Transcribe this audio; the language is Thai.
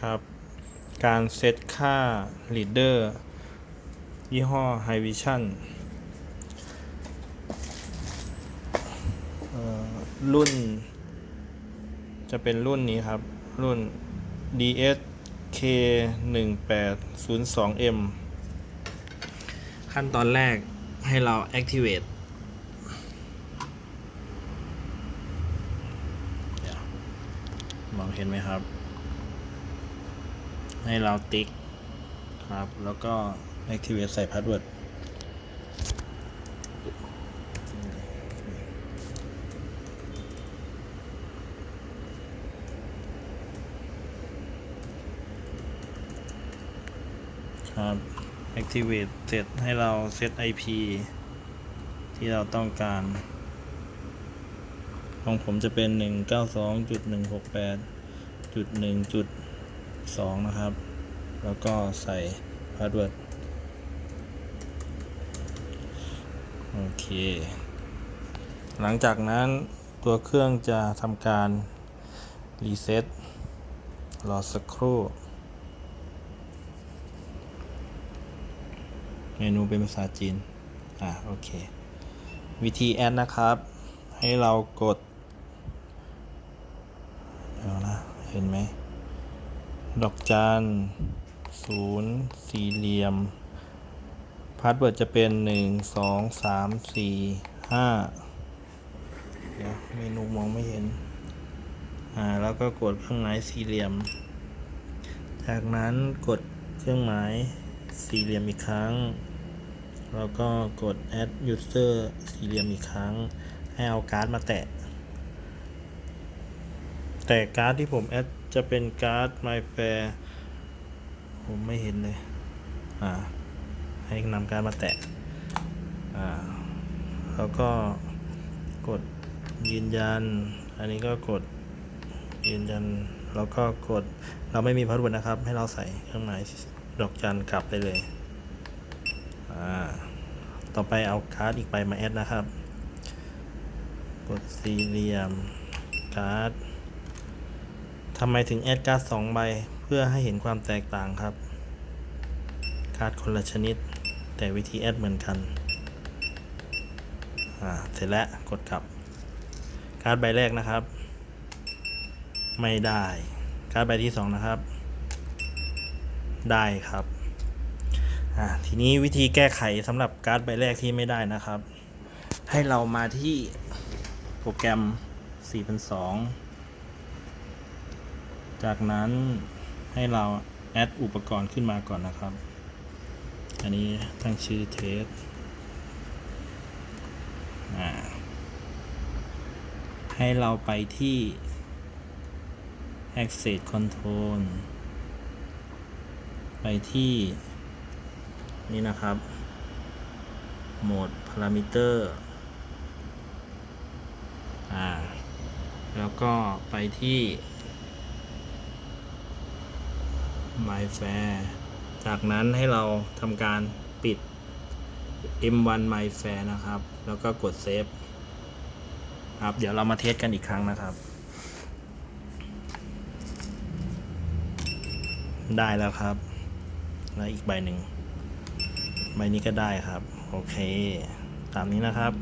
ครับ การเซตค่า Leader ยี่ห้อ High Vision รุ่น จะเป็นรุ่นนี้ครับ รุ่น DSK 1 8 0 2 M ขั้นตอนแรกให้เรา activate มองเห็นไหมครับ ให้เราติ๊กครับ แล้วก็ activate ใส่ password ครับ activate เสร็จให้เราเซต IP ที่เราต้องการของผมจะเป็น 192.168.1. 2 นะครับ แล้วก็ใส่ password โอเค หลังจากนั้นตัวเครื่องจะทำการ รีเซ็ตรอสักครู่ เมนูเป็นภาษาจีน อ่าโอเค วิธีแอดนะครับ ให้เรากดเดี๋ยวนะ เห็นไหม ดอกจานศูนย์สี่เหลี่ยม พาสเวิร์ดจะเป็นหนึ่งสองสามสี่ห้าเดี๋ยวเมนูมองไม่เห็น อ่า แล้วก็กดเครื่องหมายสี่เหลี่ยม จากนั้นกดเครื่องหมายสี่เหลี่ยมอีกครั้ง แล้วก็กด add user สี่เหลี่ยมอีกครั้ง ให้เอาการ์ดมาแตะ แต่การ์ดที่ผมแอดจะเป็นการ์ด MyFair ผมไม่เห็นเลย อ่า ให้นำการ์ดมาแตะ อ่า แล้วก็กดยืนยัน อันนี้ก็กดยืนยัน แล้วก็กด เราไม่มีพาสเวิร์ดนะครับ ให้เราใส่เครื่องหมายดอกจันกลับได้เลย อ่า ต่อไปเอาการ์ดอีกใบมาแอดนะครับ กดสี่เหลี่ยมการ์ด ทำไมถึงแอดการ์ดสองใบเพื่อให้เห็นความแตกต่างครับ การ์ดคนละชนิด แต่วิธีแอดเหมือนกัน อ่า เสร็จแล้วกดกลับ การ์ดใบแรกนะครับ ไม่ได้ การ์ดใบที่สองนะครับ ได้ครับ อ่า ทีนี้วิธีแก้ไขสำหรับการ์ดใบแรกที่ไม่ได้นะครับ ให้เรามาที่โปรแกรม4002 จากนั้นให้เราแอดอุปกรณ์ขึ้นมาก่อนนะครับ อันนี้ตั้งชื่อเทสให้เราไปที่ Access Control ไปที่ นี่นะครับ โหมด Parameter อ่า แล้วก็ไปที่ MyFair จากนั้นให้เราทำการปิด M1 MyFair นะครับ แล้วก็กดเซฟครับ เดี๋ยวเรามาเทสกันอีกครั้งนะครับ ได้แล้วครับ แล้วอีกใบหนึ่งใบนี้ก็ได้ครับ โอเค ตามนี้นะครับ